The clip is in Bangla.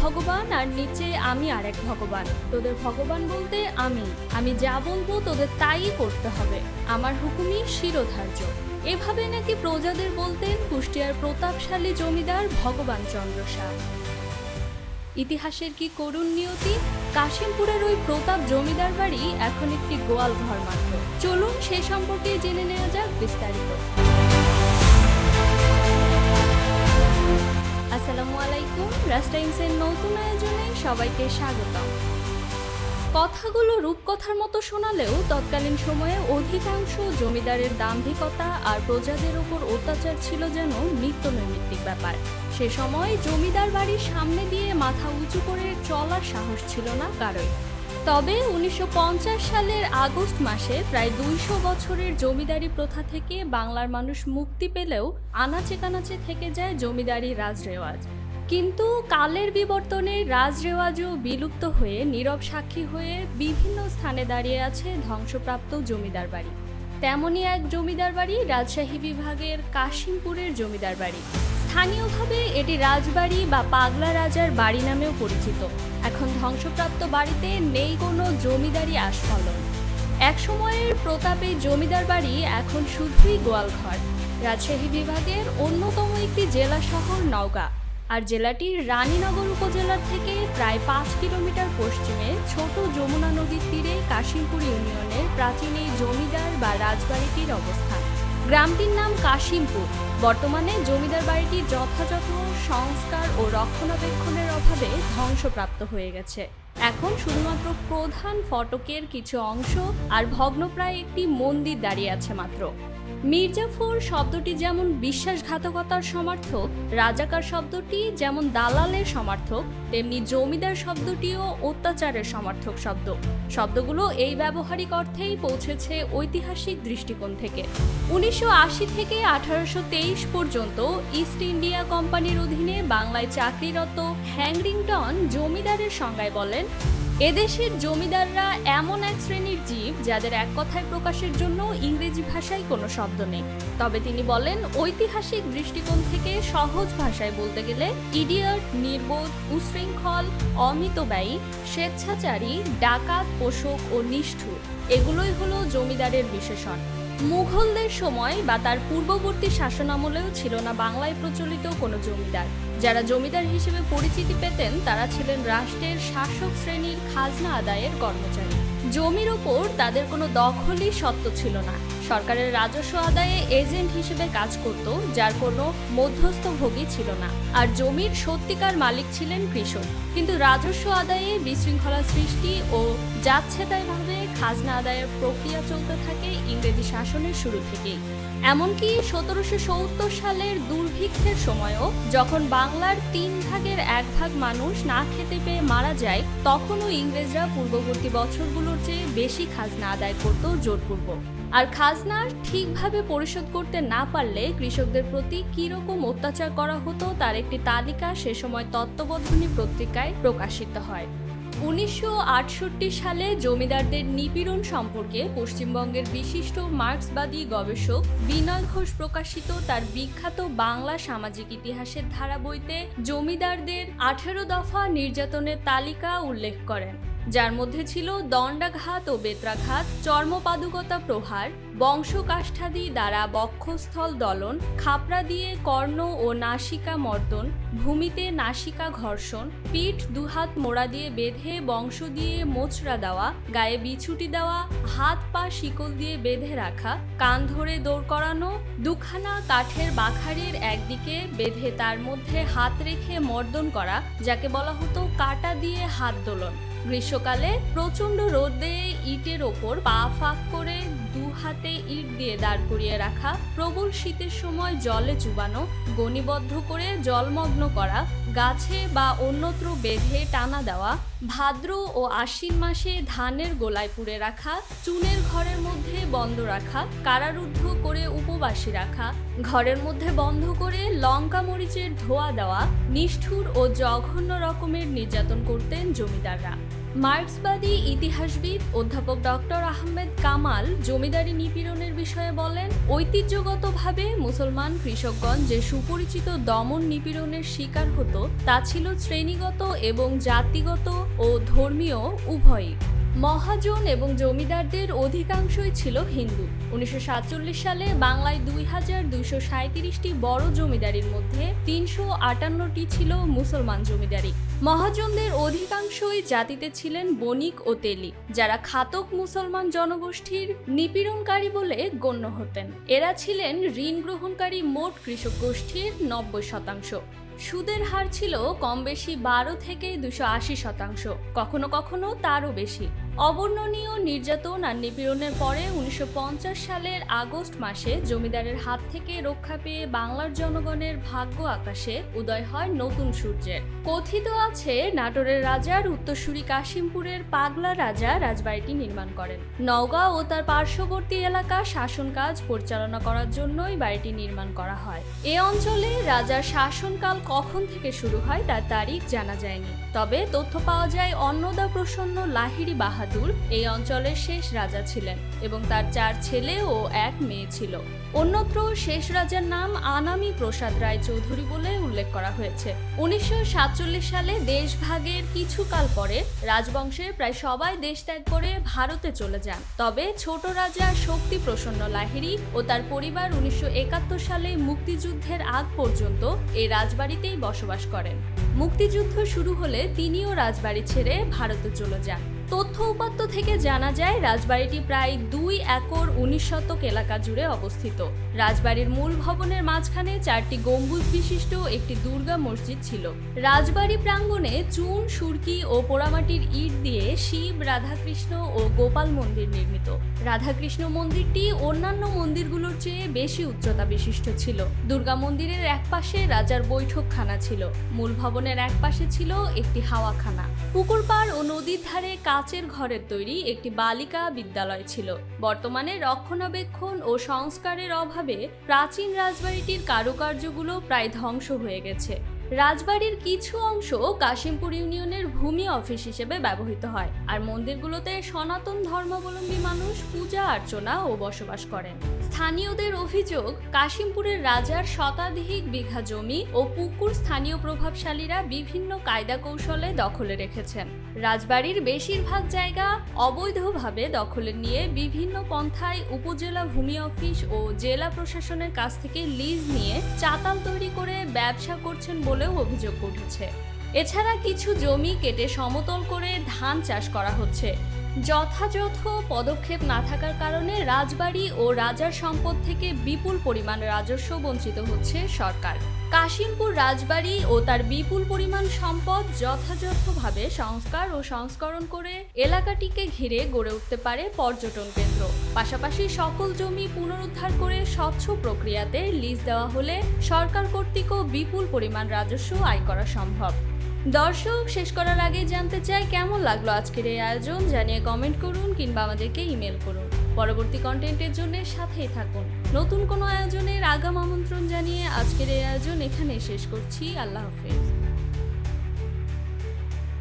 ভগবান আর নিচে আমি আরেক ভগবান। তোদের ভগবান বলতে আমি। আমি যা বলব তোদের তাই করতে হবে। আমার হুকুমই শিরোধার্য। এভাবে নাকি প্রজাদের বলতেন কুষ্টিয়ার প্রতাপশালী জমিদার ভগবান চন্দ্র ইতিহাসের কি করুণ নিয়তি? কাশিমপুরের ওই প্রতাপ জমিদার বাড়ি এখন একটি গোয়াল ঘর মাত্র। চলুন সে সম্পর্কে জেনে নেওয়া যাক বিস্তারিত। আসসালামু আলাইকুম। রাস্টাইমসের নতুন আয়োজনে সবাইকে স্বাগতম। কথাগুলো রূপকথার মতো শোনালেও তৎকালীন সময়ে অধিকাংশ জমিদারের দাম্ভিকতা আর প্রজাদের ওপর অত্যাচার ছিল যেন নিত্য নৈমিত্তিক ব্যাপার। সে সময় জমিদার বাড়ির সামনে দিয়ে মাথা উঁচু করে চলার সাহস ছিল না কারোই তবে উনিশশো পঞ্চাশ সালের আগস্ট মাসে প্রায় দুইশো বছরের জমিদারি প্রথা থেকে বাংলার মানুষ মুক্তি পেলেও আনাচে কানাচে থেকে যায় জমিদারি রাজরেওয়াজ। কিন্তু কালের বিবর্তনে রাজরেওয়াজও বিলুপ্ত হয়ে নীরব সাক্ষী হয়ে বিভিন্ন স্থানে দাঁড়িয়ে আছে ধ্বংসপ্রাপ্ত জমিদার বাড়ি। তেমনই এক জমিদার বাড়ি রাজশাহী বিভাগের কাশিমপুরের জমিদার বাড়ি। স্থানীয়ভাবে এটি রাজবাড়ি বা পাগলা রাজার বাড়ি নামেও পরিচিত। এখন ধ্বংসপ্রাপ্ত বাড়িতে নেই কোনো জমিদারি আস্ফলন। এক সময়ের প্রতাপে জমিদার বাড়ি এখন শুধুই গোয়ালঘর। রাজশাহী বিভাগের অন্যতম একটি জেলা শহর নওগাঁ। আর জেলাটির রানীনগর উপজেলার থেকে প্রায় পাঁচ কিলোমিটার পশ্চিমে ছোট যমুনা নদীর তীরে কাশিমপুর ইউনিয়নের প্রাচীন এই জমিদার বা রাজবাড়িটির অবস্থান। গ্রামটির নাম কাশিমপুর। বর্তমানে জমিদার বাড়িটি যথাযথ সংস্কার ও রক্ষণাবেক্ষণের অভাবে ধ্বংসপ্রাপ্ত হয়ে গেছে। এখন শুধুমাত্র প্রধান ফটকের কিছু অংশ আর ভগ্নপ্রায় একটি মন্দির দাঁড়িয়ে আছে মাত্র। মির্জাফর শব্দটি যেমন বিশ্বাসঘাতকতার সমার্থক, রাজাকার শব্দটি যেমন দালালের সমার্থক, তেমনি জমিদার শব্দটিও অত্যাচারের সমার্থক শব্দ। শব্দগুলো এই ব্যবহারিক অর্থেই পৌঁছেছে ঐতিহাসিক দৃষ্টিকোণ থেকে। উনিশশো আশি থেকে আঠারোশো তেইশ পর্যন্ত ইস্ট ইন্ডিয়া কোম্পানির অধীনে বাংলায় চাকরিরত হ্যাংরিংটন জমিদারের সংজ্ঞায় বলেন এদেশের জমিদাররা এমন এক শ্রেণির জীব যাদের এক কথায় প্রকাশের জন্য ইংরেজি ভাষায় কোনো শব্দ নেই। তবে তিনি বলেন, ঐতিহাসিক দৃষ্টিকোণ থেকে সহজ ভাষায় বলতে গেলে ইডিয়ট, নির্বোধ, উশৃঙ্খল, অমিতব্যয়ী, স্বেচ্ছাচারী, ডাকাত, পোষক ও নিষ্ঠুর, এগুলোই হলো জমিদারের বিশেষণ। মুঘলদের সময় বা তার পূর্ববর্তী শাসনামলেও ছিল না বাংলায় প্রচলিত কোনো জমিদার। যারা জমিদার হিসেবে পরিচিতি পেতেন, তারা ছিলেন রাষ্ট্রের শাসক শ্রেণির খাজনা আদায়ের কর্মচারী। জমির ওপর তাদের কোনো দখলই সত্ত্ব ছিল না। সরকারের রাজস্ব আদায়ে এজেন্ট হিসেবে কাজ করত, যার কোনো মধ্যস্থভোগী ছিল না। আর জমির সত্যিকার মালিক ছিলেন কৃষক। কিন্তু রাজস্ব আদায়ে বিশৃঙ্খলা সৃষ্টি ও যাচ্ছেতাইভাবে খাজনা আদায়ের প্রক্রিয়া চলতে থাকে ইংরেজি শাসনের শুরু থেকেই। এমনকি সতেরোশো সত্তর সালের দুর্ভিক্ষের সময়ও যখন বাংলার তিন ভাগের এক ভাগ মানুষ না খেতে পেয়ে মারা যায়, তখনও ইংরেজরা পূর্ববর্তী বছরগুলোর চেয়ে বেশি খাজনা আদায় করত জোরপূর্বক। আর খাজনা ঠিকভাবে পরিশোধ করতে না পারলে কৃষকদের প্রতি কীরকম অত্যাচার করা হতো তার একটি তালিকা সে সময় তত্ত্ববোধনী পত্রিকায় প্রকাশিত হয়। উনিশশো আটষট্টি সালে জমিদারদের নিপীড়ন সম্পর্কে পশ্চিমবঙ্গের বিশিষ্ট মার্ক্সবাদী গবেষক বিনয় ঘোষ প্রকাশিত তার বিখ্যাত বাংলা সামাজিক ইতিহাসের ধারা বইতে জমিদারদের আঠেরো দফা নির্যাতনের তালিকা উল্লেখ করেন, যার মধ্যে ছিল দণ্ডাঘাত ও বেত্রাঘাত, চর্মপাদুকতা প্রহার বংশকাষ্ঠাদি দ্বারা বক্ষস্থল দলন খাপড়া দিয়ে কর্ণ ও নাসিকা মর্দন, ভূমিতে নাসিকা ঘর্ষণ, পিঠ দুহাত মোড়া দিয়ে বেঁধে বংশ দিয়ে মোচড়া দেওয়া, গায়ে বিছুটি দেওয়া, হাত পা শিকল দিয়ে বেঁধে রাখা, কান ধরে দৌড় করানো, দুখানা কাঠের বাখারির একদিকে বেঁধে তার মধ্যে হাত রেখে মর্দন করা, যাকে বলা হতো কাটা দিয়ে হাত দোলন। গ্রীষ্মকালে প্রচণ্ড রোদে ইটের ওপর পা ফাঁক করে দু হাতে ইট দিয়ে দাঁড় করিয়ে রাখা, প্রবল শীতের সময় জলে চুবানো, গণিবদ্ধ করে জলমগ্ন করা, গাছে বা অন্যত্র বেঁধে টানা দেওয়া, ভাদ্র ও আশ্বিন মাসে ধানের গোলায় পুড়ে রাখা, চুনের ঘরের মধ্যে বন্ধ রাখা, কারারুদ্ধ করে উপবাসী রাখা, ঘরের মধ্যে বন্ধ করে লঙ্কা মরিচের ধোয়া দেওয়া, নিষ্ঠুর ও জঘন্য রকমের নির্যাতন করতেন জমিদাররা। মার্ক্সবাদী ইতিহাসবিদ অধ্যাপক ডক্টর আহমেদ কামাল জমিদারি নিপীড়নের বিষয়ে বলেন, ঐতিহ্যগতভাবে মুসলমান কৃষকগণ যে সুপরিচিত দমন নিপীড়নের শিকার হতো, তা ছিল শ্রেণীগত এবং জাতিগত ও ধর্মীয়, উভয়ই। মহাজন এবং জমিদারদের অধিকাংশই ছিল হিন্দু। উনিশশো সাতচল্লিশ সালে বাংলায় দুই হাজার দুইশো সাঁত্রিশটি বড় জমিদারির মধ্যে তিনশো আটান্নটি ছিল মুসলমান জমিদারি। মহাজনদের অধিকাংশই জাতিতে ছিলেন বণিক ও তেলি, যারা খাতক মুসলমান জনগোষ্ঠীর নিপীড়নকারী বলে গণ্য হতেন। এরা ছিলেন ঋণ গ্রহণকারী মোট কৃষক গোষ্ঠীর নব্বই শতাংশ। সুদের হার ছিল কম বেশি বারো থেকে দুশো আশি শতাংশ কখনো কখনো তারও বেশি। অবর্ণনীয় নির্যাতন আর নিপীড়নের পরে উনিশশো পঞ্চাশ সালের আগস্ট মাসে জমিদারের হাত থেকে রক্ষা পেয়ে বাংলার জনগণের ভাগ্য আকাশে উদয় হয় নতুন সূর্যের। কথিত আছে, নাটোরের রাজার উত্তরসূরি কাশিমপুরের পাগলা রাজা রাজবাড়িটি নির্মাণ করেন। নওগাঁ ও তার পার্শ্ববর্তী এলাকা শাসন কাজ পরিচালনা করার জন্যই বাড়িটি নির্মাণ করা হয়। এ অঞ্চলে রাজার শাসনকাল কখন থেকে শুরু হয় তার তারিখ জানা যায়নি। তবে তথ্য পাওয়া যায় অন্নদা প্রসন্ন লাহিড়ী বাহাদুর। এই অঞ্চলের শেষ রাজা ছিলেন এবং তার চার ছেলে ও এক মেয়ে ছিল। অন্যত্র শেষ রাজার নাম আনামি প্রসাদ রায় চৌধুরী বলে উল্লেখ করা হয়েছে। উনিশশো সাতচল্লিশ সালে দেশভাগের কিছুকাল পরে রাজবংশের প্রায় সবাই দেশ ত্যাগ করে ভারতে চলে যান। তবে ছোট রাজা শক্তি প্রসন্ন লাহিড়ী ও তার পরিবার উনিশশো একাত্তর সালে মুক্তিযুদ্ধের আগ পর্যন্ত এই রাজবাড়িতেই বসবাস করেন। মুক্তিযুদ্ধ শুরু হলে তিনিও রাজবাড়ি ছেড়ে ভারতে চলে যান। তথ্য উপাত্ত থেকে জানা যায়, রাজবাড়িটি প্রায় দুই একর উনিশ শতক এলাকা জুড়ে অবস্থিত। রাজবাড়ির মূল ভবনের মাঝখানে চারটি গম্বুজ বিশিষ্ট একটি দুর্গা মসজিদ ছিল। রাজবাড়ি প্রাঙ্গণে চুন, সুরকি ও পোড়ামাটির ইট দিয়ে শিব, রাধাকৃষ্ণ ও গোপাল মন্দির নির্মিত। রাধাকৃষ্ণ মন্দিরটি অন্যান্য মন্দিরগুলোর চেয়ে বেশি উচ্চতা বিশিষ্ট ছিল। দুর্গা মন্দিরের একপাশে রাজার বৈঠকখানা ছিল। মূল ভবনের একপাশে ছিল একটি হাওয়াখানা। পুকুর পাড় ও নদীর ধারে কাচের ঘরের তৈরি একটি বালিকা বিদ্যালয় ছিল। বর্তমানে রক্ষণাবেক্ষণ ও সংস্কারের অভাবে প্রাচীন রাজবাড়িটির কারুকার্যগুলো প্রায় ধ্বংস হয়ে গেছে। রাজবাড়ির কিছু অংশ কাশিমপুর ইউনিয়নের ভূমি অফিস হিসেবে ব্যবহৃত হয়, আর মন্দিরগুলোতে সনাতন ধর্মাবলম্বী মানুষ পূজা, অর্চনা ও বসবাস করেন। স্থানীয়দের অভিযোগ, কাশিমপুরের রাজার শতাধিক বিঘা জমি ও পুকুর স্থানীয় প্রভাবশালীরা বিভিন্ন কায়দা কৌশলে দখলে রেখেছেন। রাজবাড়ির বেশিরভাগ জায়গা অবৈধভাবে দখলে নিয়ে বিভিন্ন পন্থায় উপজেলা ভূমি অফিস ও জেলা প্রশাসনের কাছ থেকে লিজ নিয়ে চাতাল তৈরি করে ব্যবসা করছেন বলেও অভিযোগ উঠেছে। এছাড়া কিছু জমি কেটে সমতল করে ধান চাষ করা হচ্ছে। যথাযথ পদক্ষেপ না থাকার কারণে রাজবাড়ি ও রাজার সম্পদ থেকে বিপুল পরিমাণ রাজস্ব বঞ্চিত হচ্ছে সরকার। কাশিমপুর রাজবাড়ি ও তার বিপুল পরিমাণ সম্পদ যথাযথভাবে সংস্কার ও সংস্করণ করে এলাকাটিকে ঘিরে গড়ে উঠতে পারে পর্যটন কেন্দ্র। পাশাপাশি সকল জমি পুনরুদ্ধার করে স্বচ্ছ প্রক্রিয়াতে লিজ দেওয়া হলে সরকার কর্তৃকও বিপুল পরিমাণ রাজস্ব আয় করা সম্ভব। দর্শক, শেষ করার আগে জানতে চাই, কেমন লাগল আজকের এই আয়োজন? জানিয়ে কমেন্ট করুন কিংবা আমাদেরকে ইমেল করুন। পরবর্তী কন্টেন্টের জন্য সাথেই থাকুন। নতুন কোনো আয়োজনের আগাম আমন্ত্রণ জানিয়ে আজকের এই আয়োজন এখানে শেষ করছি। আল্লাহ হাফেজ।